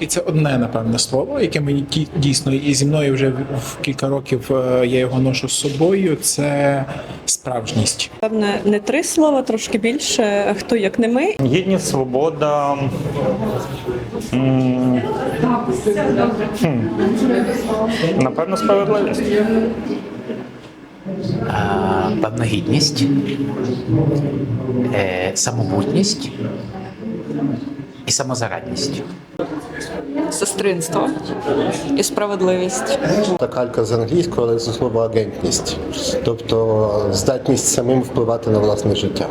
І це одне, напевне, слово, яке мені дійсно і зі мною вже в- кілька років е, я його ношу з собою. Це справжність. Певне, не три слова, трошки більше. Хто як не ми. Єдність, свобода. м, хм, Напевно, справедливість. Певна гідність, е, самобутність і самозарадність. Сестринство і справедливість. Та калька з англійського, але це слово агентність, тобто здатність самим впливати на власне життя.